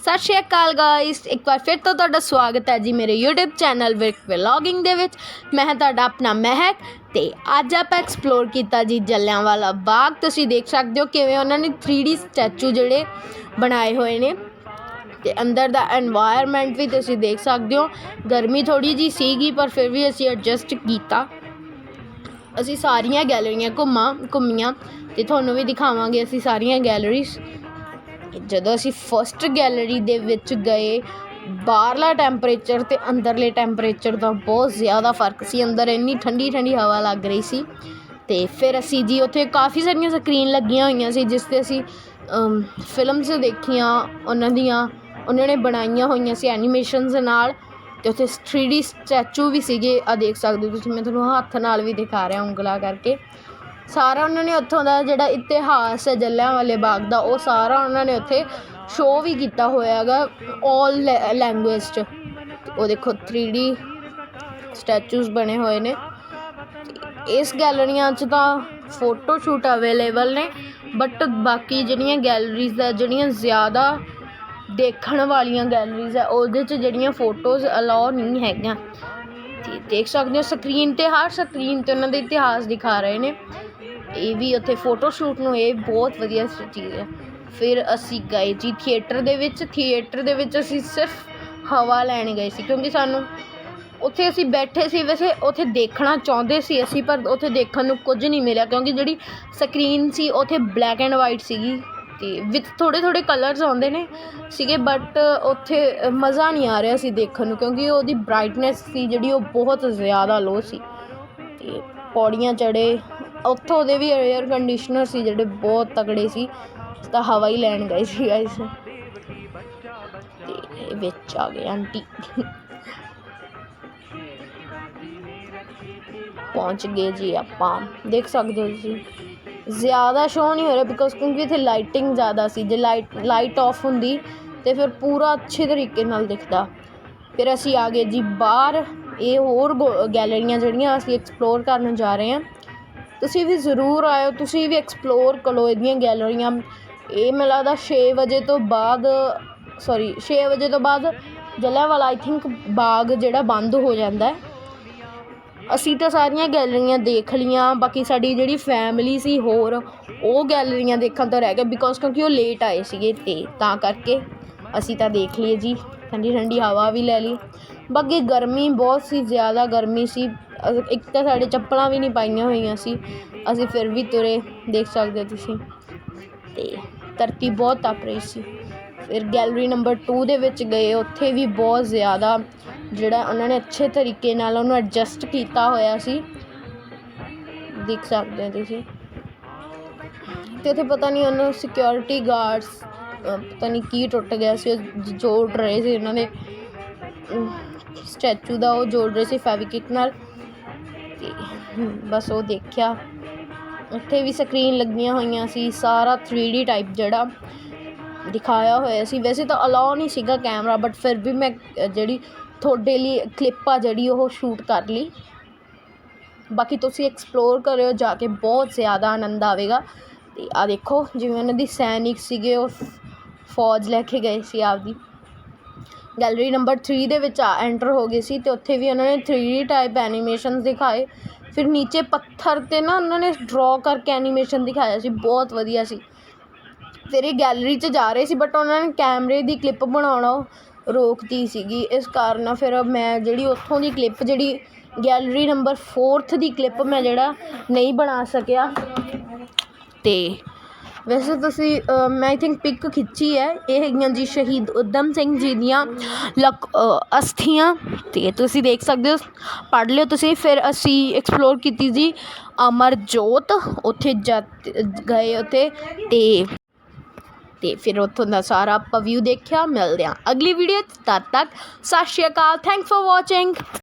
ਸਤਿ ਸ਼੍ਰੀ ਅਕਾਲ ਗਾਇਸ ਇੱਕ ਵਾਰ ਫਿਰ ਤੋਂ ਤੁਹਾਡਾ ਸਵਾਗਤ ਹੈ ਜੀ ਮੇਰੇ YouTube ਚੈਨਲ ਵਿਕ ਵਲੌਗਿੰਗ ਦੇ ਵਿੱਚ। ਮੈਂ ਤੁਹਾਡਾ ਆਪਣਾ ਮਹਿਕ ਤੇ ਅੱਜ ਆਪਾਂ ਐਕਸਪਲੋਰ ਕੀਤਾ ਜੀ ਜਲਿਆਂਵਾਲਾ ਬਾਗ। ਤੁਸੀਂ ਦੇਖ ਸਕਦੇ ਹੋ ਕਿਵੇਂ ਉਹਨਾਂ ਨੇ 3D ਸਟੈਚੂ ਜਿਹੜੇ ਬਣਾਏ ਹੋਏ ਨੇ। ਤੇ ਅੰਦਰ ਦਾ এনवायरमेंट ਵੀ ਤੁਸੀਂ ਦੇਖ ਸਕਦੇ ਹੋ। ਗਰਮੀ ਥੋੜੀ ਜੀ ਸੀਗੀ, ਪਰ ਫਿਰ ਵੀ ਅਸੀਂ ਐਡਜਸਟ ਕੀਤਾ। ਅਸੀਂ ਸਾਰੀਆਂ ਗੈਲਰੀਆਂ ਘੁੰਮਾਂ ਘੁੰਮੀਆਂ ਤੇ ਤੁਹਾਨੂੰ ਵੀ ਦਿਖਾਵਾਂਗੇ ਅਸੀਂ ਸਾਰੀਆਂ ਗੈਲਰੀਜ਼ ਜਦੋਂ ਅਸੀਂ ਫਸਟ ਗੈਲਰੀ ਦੇ ਵਿੱਚ ਗਏ, ਬਾਹਰਲਾ ਟੈਂਪਰੇਚਰ ਅਤੇ ਅੰਦਰਲੇ ਟੈਂਪਰੇਚਰ ਦਾ ਬਹੁਤ ਜ਼ਿਆਦਾ ਫ਼ਰਕ ਸੀ। ਅੰਦਰ ਇੰਨੀ ਠੰਡੀ ਠੰਡੀ ਹਵਾ ਲੱਗ ਰਹੀ ਸੀ। ਅਤੇ ਫਿਰ ਅਸੀਂ ਜੀ ਉੱਥੇ ਕਾਫੀ ਸਾਰੀਆਂ ਸਕਰੀਨ ਲੱਗੀਆਂ ਹੋਈਆਂ ਸੀ, ਜਿਸ ਤੇ ਅਸੀਂ ਫਿਲਮਸ ਦੇਖੀਆਂ, ਉਹਨਾਂ ਦੀਆਂ, ਉਹਨਾਂ ਨੇ ਬਣਾਈਆਂ ਹੋਈਆਂ ਸੀ ਐਨੀਮੇਸ਼ਨਸ ਨਾਲ। ਅਤੇ ਉੱਥੇ ਥ੍ਰੀ ਡੀ ਸਟੈਚੂ ਵੀ ਸੀਗੇ ਆ ਦੇਖ ਸਕਦੇ ਹੋ ਤੁਸੀਂ, ਮੈਂ ਤੁਹਾਨੂੰ ਹੱਥ ਨਾਲ ਵੀ ਦਿਖਾ ਰਿਹਾ, ਉਂਗਲਾ ਕਰਕੇ। ਸਾਰਾ ਉਹਨਾਂ ਨੇ ਉੱਥੋਂ ਦਾ ਜਿਹੜਾ ਇਤਿਹਾਸ ਹੈ ਜਲਿਆਂਵਾਲੇ ਬਾਗ ਦਾ, ਉਹ ਸਾਰਾ ਉਹਨਾਂ ਨੇ ਉੱਥੇ ਸ਼ੋਅ ਵੀ ਕੀਤਾ ਹੋਇਆ ਹੈਗਾ 올 ਲੈਂਗੁਏਜ 'ਚ। ਉਹ ਦੇਖੋ 3D ਸਟੈਚੂਜ਼ ਬਣੇ ਹੋਏ ਨੇ। ਇਸ ਗੈਲਰੀਆਂ 'ਚ ਤਾਂ ਫੋਟੋ ਸ਼ੂਟ ਅਵੇਲੇਬਲ ਨੇ ਬਟ ਬਾਕੀ ਜਿਹੜੀਆਂ ਗੈਲਰੀਜ਼ ਆ ਜਿਹੜੀਆਂ ਜ਼ਿਆਦਾ ਦੇਖਣ ਵਾਲੀਆਂ ਗੈਲਰੀਜ਼ ਆ ਉਹਦੇ 'ਚ ਜਿਹੜੀਆਂ ਫੋਟੋਜ਼ ਅਲਾਉ ਨਹੀਂ ਹੈਗੀਆਂ। ਤੇ ਦੇਖ ਸਕਦੇ ਹੋ ਸਕਰੀਨ ਤੇ, ਹਰ ਸਕਰੀਨ ਤੇ ਉਹਨਾਂ ਦੇ ਇਤਿਹਾਸ ਦਿਖਾ ਰਹੇ ਨੇ। ਇਹ ਵੀ ਉੱਥੇ ਫੋਟੋ ਸ਼ੂਟ ਨੂੰ ਇਹ ਬਹੁਤ ਵਧੀਆ ਚੀਜ਼ ਹੈ। ਫਿਰ ਅਸੀਂ ਗਏ ਜੀ ਥੀਏਟਰ ਦੇ ਵਿੱਚ। ਥੀਏਟਰ ਦੇ ਵਿੱਚ ਅਸੀਂ ਸਿਰਫ ਹਵਾ ਲੈਣ ਗਏ ਸੀ ਕਿਉਂਕਿ ਸਾਨੂੰ ਉੱਥੇ ਅਸੀਂ ਬੈਠੇ ਸੀ। ਵੈਸੇ ਉੱਥੇ ਦੇਖਣਾ ਚਾਹੁੰਦੇ ਸੀ ਅਸੀਂ, ਪਰ ਉੱਥੇ ਦੇਖਣ ਨੂੰ ਕੁਝ ਨਹੀਂ ਮਿਲਿਆ ਕਿਉਂਕਿ ਜਿਹੜੀ ਸਕਰੀਨ ਸੀ ਉੱਥੇ ਬਲੈਕ ਐਂਡ ਵਾਈਟ ਸੀਗੀ ਤੇ ਵਿੱਚ ਥੋੜੇ ਥੋੜੇ ਕਲਰਸ ਆਉਂਦੇ ਨੇ ਸੀਗੇ ਬਟ ਉੱਥੇ ਮਜ਼ਾ ਨਹੀਂ ਆ ਰਿਹਾ ਸੀ ਦੇਖਣ ਨੂੰ ਕਿਉਂਕਿ ਉਹਦੀ ਬ੍ਰਾਈਟਨੈਸ ਸੀ ਜਿਹੜੀ ਉਹ ਬਹੁਤ ਜ਼ਿਆਦਾ ਲੋ ਸੀ। ਤੇ ਪੌੜੀਆਂ ਚੜੇ ਉੱਥੋਂ ਦੇ ਵੀ ਏਅਰ ਕੰਡੀਸ਼ਨਰ ਸੀ ਜਿਹੜੇ ਬਹੁਤ ਤਕੜੇ ਸੀ, ਤਾਂ ਹਵਾ ਹੀ ਲੈਣ ਗਏ ਸੀ ਗਾਇਸ ਤੇ ਵਿੱਚ ਆ ਗਏ ਆਂਟੀ। ਪਹੁੰਚ ਗਏ ਜੀ ਆਪਾਂ। ਦੇਖ ਸਕਦੇ ਹੋ ਤੁਸੀਂ। ਜ਼ਿਆਦਾ ਸ਼ੋਅ ਨਹੀਂ ਹੋ ਰਿਹਾ ਬਿਕੋਜ਼ ਕਿਉਂਕਿ ਇੱਥੇ ਲਾਈਟਿੰਗ ਜ਼ਿਆਦਾ ਸੀ। ਜੇ ਲਾਈਟ ਲਾਈਟ ਆਫ ਹੁੰਦੀ, ਤੇ ਫਿਰ ਪੂਰਾ ਅੱਛੇ ਤਰੀਕੇ ਨਾਲ ਦਿਖਦਾ। ਫਿਰ ਅਸੀਂ ਆ ਗਏ ਜੀ ਬਾਹਰ। ਇਹ ਹੋਰ ਗੈਲਰੀਆਂ ਜਿਹੜੀਆਂ ਅਸੀਂ ਐਕਸਪਲੋਰ ਕਰਨ ਜਾ ਰਹੇ ਹਾਂ। ਤੁਸੀਂ ਵੀ ਜ਼ਰੂਰ ਆਇਓ, ਤੁਸੀਂ ਵੀ ਐਕਸਪਲੋਰ ਕਰੋ ਇਹਦੀਆਂ ਗੈਲਰੀਆਂ ਇਹ ਮੈਨੂੰ ਲੱਗਦਾ ਛੇ ਵਜੇ ਤੋਂ ਬਾਅਦ ਸੋਰੀ ਛੇ ਵਜੇ ਤੋਂ ਬਾਅਦ ਜਲਿਆਂਵਾਲਾ ਆਈ ਥਿੰਕ ਬਾਗ ਜਿਹੜਾ ਬੰਦ ਹੋ ਜਾਂਦਾ ਅਸੀਂ ਤਾਂ ਸਾਰੀਆਂ ਗੈਲਰੀਆਂ ਦੇਖ ਲਈਆਂ, ਬਾਕੀ ਸਾਡੀ ਜਿਹੜੀ ਫੈਮਿਲੀ ਸੀ ਹੋਰ, ਉਹ ਗੈਲਰੀਆਂ ਦੇਖਣ ਤੋਂ ਰਹਿ ਗਏ ਬਿਕੋਜ਼ ਕਿਉਂਕਿ ਉਹ ਲੇਟ ਆਏ ਸੀਗੇ ਤੇ ਤਾਂ ਕਰਕੇ ਅਸੀਂ ਤਾਂ ਦੇਖ ਲਈਏ ਜੀ। ਠੰਡੀ ਠੰਡੀ ਹਵਾ ਵੀ ਲੈ ਲਈ। ਬਾਕੀ ਗਰਮੀ ਬਹੁਤ ਸੀ, ਜ਼ਿਆਦਾ ਗਰਮੀ ਸੀ। ਇੱਕ ਤਾਂ ਸਾਡੇ ਚੱਪਲਾਂ ਵੀ ਨਹੀਂ ਪਾਈਆਂ ਹੋਈਆਂ ਸੀ। ਅਸੀਂ ਫਿਰ ਵੀ ਤੁਰੇ, ਦੇਖ ਸਕਦੇ ਹੋ ਤੁਸੀਂ। ਅਤੇ ਧਰਤੀ ਬਹੁਤ ਤਪ ਰਹੀ ਸੀ। ਫਿਰ ਗੈਲਰੀ ਨੰਬਰ ਟੂ ਦੇ ਵਿੱਚ ਗਏ, ਉੱਥੇ ਵੀ ਬਹੁਤ ਜ਼ਿਆਦਾ ਜਿਹੜਾ ਉਹਨਾਂ ਨੇ ਅੱਛੇ ਤਰੀਕੇ ਨਾਲ ਉਹਨੂੰ ਐਡਜਸਟ ਕੀਤਾ ਹੋਇਆ ਸੀ। ਦੇਖ ਸਕਦੇ ਹੋ ਤੁਸੀਂ। ਤੇ ਉੱਥੇ ਪਤਾ ਨਹੀਂ ਉਹਨੂੰ ਸਿਕਿਉਰਿਟੀ ਗਾਰਡਸ ਪਤਾ ਨਹੀਂ ਕੀ ਟੁੱਟ ਗਿਆ ਸੀ, ਉਹ ਜੋੜ ਰਹੇ ਸੀ ਉਹਨਾਂ ਦੇ। ਸਟੈਚੂ ਦਾ ਉਹ ਜੋੜ ਰਹੇ ਸੀ, ਫੈਵਿਕਿਕ ਨਾਲ। ਤੇ ਬਸ ਉਹ ਦੇਖਿਆ। ਉੱਥੇ ਵੀ ਸਕਰੀਨ ਲੱਗੀਆਂ ਹੋਈਆਂ ਸੀ, ਸਾਰਾ 3D ਟਾਈਪ ਜਿਹੜਾ ਦਿਖਾਇਆ ਹੋਇਆ ਸੀ। ਵੈਸੇ ਤਾਂ ਅਲਾਉ ਨਹੀਂ ਸੀਗਾ ਕੈਮਰਾ ਬਟ ਫਿਰ ਵੀ ਮੈਂ ਜਿਹੜੀ ਤੁਹਾਡੇ ਲਈ ਕਲਿੱਪ ਆ ਜਿਹੜੀ ਉਹ ਸ਼ੂਟ ਕਰ ਲਈ। ਬਾਕੀ ਤੁਸੀਂ ਐਕਸਪਲੋਰ ਕਰਿਓ, ਜਾ ਕੇ ਬਹੁਤ ਜ਼ਿਆਦਾ ਆਨੰਦ ਆਵੇਗਾ। ਤੇ ਆ ਦੇਖੋ, ਜਿਵੇਂ ਉਹਨਾਂ ਦੀ ਸੈਨਿਕ ਸੀਗੇ, ਉਹ ਫੌਜ ਲੈ ਕੇ ਗਏ ਸੀ ਆਪਦੀ। ਗੈਲਰੀ ਨੰਬਰ ਥ੍ਰੀ ਦੇ ਵਿੱਚ ਆ ਐਂਟਰ ਹੋ ਗਏ ਸੀ ਅਤੇ ਉੱਥੇ ਵੀ ਉਹਨਾਂ ਨੇ 3D ਟਾਈਪ ਐਨੀਮੇਸ਼ਨ ਦਿਖਾਏ। ਫਿਰ ਨੀਚੇ ਪੱਥਰ ਤੇ ਨਾ ਉਹਨਾਂ ਨੇ ਡਰਾ ਕਰਕੇ ਐਨੀਮੇਸ਼ਨ ਦਿਖਾਇਆ ਸੀ, ਬਹੁਤ ਵਧੀਆ ਸੀ। ਫਿਰ ਇਹ ਗੈਲਰੀ 'ਚ ਜਾ ਰਹੇ ਸੀ ਬਟ ਉਹਨਾਂ ਨੇ ਕੈਮਰੇ ਦੀ ਕਲਿੱਪ ਬਣਾਉਣਾ ਰੋਕਤੀ ਸੀਗੀ। ਇਸ ਕਾਰਨ ਫਿਰ ਮੈਂ ਜਿਹੜੀ ਉੱਥੋਂ ਦੀ ਕਲਿੱਪ ਜਿਹੜੀ ਗੈਲਰੀ ਨੰਬਰ ਫੋਰਥ ਦੀ ਕਲਿੱਪ ਮੈਂ ਜਿਹੜਾ ਨਹੀਂ ਬਣਾ ਸਕਿਆ। ਅਤੇ ਵੈਸੇ ਤੁਸੀਂ ਮੈਂ ਆਈ ਥਿੰਕ ਪਿਕ ਖਿੱਚੀ ਹੈ। ਇਹ ਹੈਗੀਆਂ ਜੀ ਸ਼ਹੀਦ ਊਧਮ ਸਿੰਘ ਜੀ ਦੀਆਂ ਲਕ ਅਸਥੀਆਂ। ਅਤੇ ਤੁਸੀਂ ਦੇਖ ਸਕਦੇ ਹੋ, ਪੜ੍ਹ ਲਿਓ ਤੁਸੀਂ। ਫਿਰ ਅਸੀਂ ਐਕਸਪਲੋਰ ਕੀਤੀ ਜੀ ਅਮਰਜੋਤ। ਉੱਥੇ ਉੱਥੇ ਗਏ ਉੱਥੇ ਅਤੇ ਤੇ ਫਿਰ ਉੱਥੋਂ ਦਾ ਸਾਰਾ ਆਪਾਂ ਵਿਊ ਦੇਖਿਆ, ਮਿਲਦੇ ਹਾਂ ਅਗਲੀ ਵੀਡੀਓ 'ਚ। ਤਦ ਤੱਕ ਸਤਿ ਸ਼੍ਰੀ ਅਕਾਲ ਥੈਂਕਸ ਫੋਰ ਵਾਚਿੰਗ